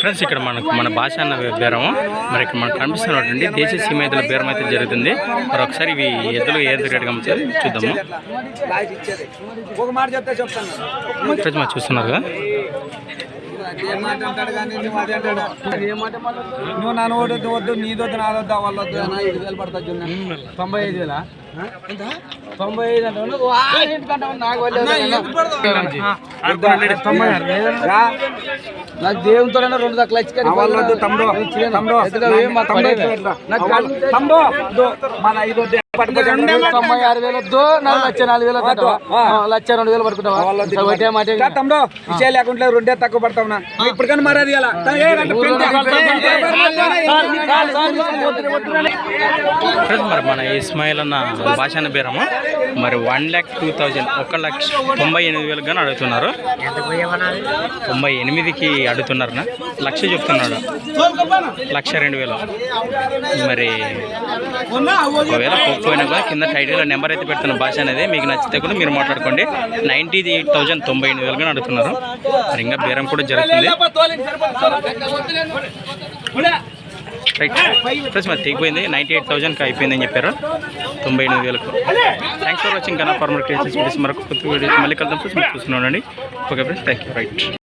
Friends ఇక్కడ మనకు మన భాష అన్న బేరము మరి ఇక్కడ మనకు కనిపిస్తున్నటువంటి దేశీయ సీమైతుల బేరం అయితే జరుగుతుంది. మరి ఒకసారి ఇవి ఎద్దులు ఏ రేటుగా అమ్ముతారు చూద్దాము. ఫ్రెండ్స్ మనం చూస్తున్నారు నువ్వు నన్ను వద్దు నీదొద్దు నాదొద్దు వాళ్ళ వద్దు అన్న ఐదు వేలు పడుతుంది తొంభై ఐదు వేలా? తొంభై ఐదు నాకు దేవునితో రెండు దక్కలు వచ్చి. తొంభై ఆరు వేలు వద్దు నాకు లక్ష నాలుగు వేలు లక్ష రెండు వేలు పడుకుంటావా లేకుండా రెండే తక్కువ పడతావు నా ఇప్పటికన్నా మరి మన ఇస్మాయిల్ అన్న భాషాన అన్న బేరము. మరి వన్ ల్యాక్ టూ థౌజండ్ ఒక లక్ష తొంభై ఎనిమిది వేలకు కానీ అడుగుతున్నారు. తొంభై ఎనిమిదికి అడుగుతున్నారనా లక్ష చెప్తున్నాడు. లక్ష రెండు వేలు. మరి ఒకవేళ పోకపోయినా కూడా కింద టైటిల్ నెంబర్ అయితే పెడుతున్న భాష అనేది మీకు నచ్చితే కూడా మీరు మాట్లాడుకోండి. నైంటీ ఎయిట్ థౌజండ్ తొంభై ఎనిమిది వేలు కానీ అడుగుతున్నారు. మరి ఇంకా బేరం కూడా జరుగుతుంది. రైట్ ఫ్రెండ్స్ మరి తెగిపోయింది. నైంటీ ఎయిట్ థౌజండ్కి అయిపోయిందని చెప్పారు. తొంభై ఎనిమిది వేలకు. Thanks for watching Kanna farmer creations videos మరొక కొత్త వీడియోస్ మళ్ళీ కలుద్దాం. ఫ్రెండ్స్ మీరు చూస్తున్నానండి okay friends thank you right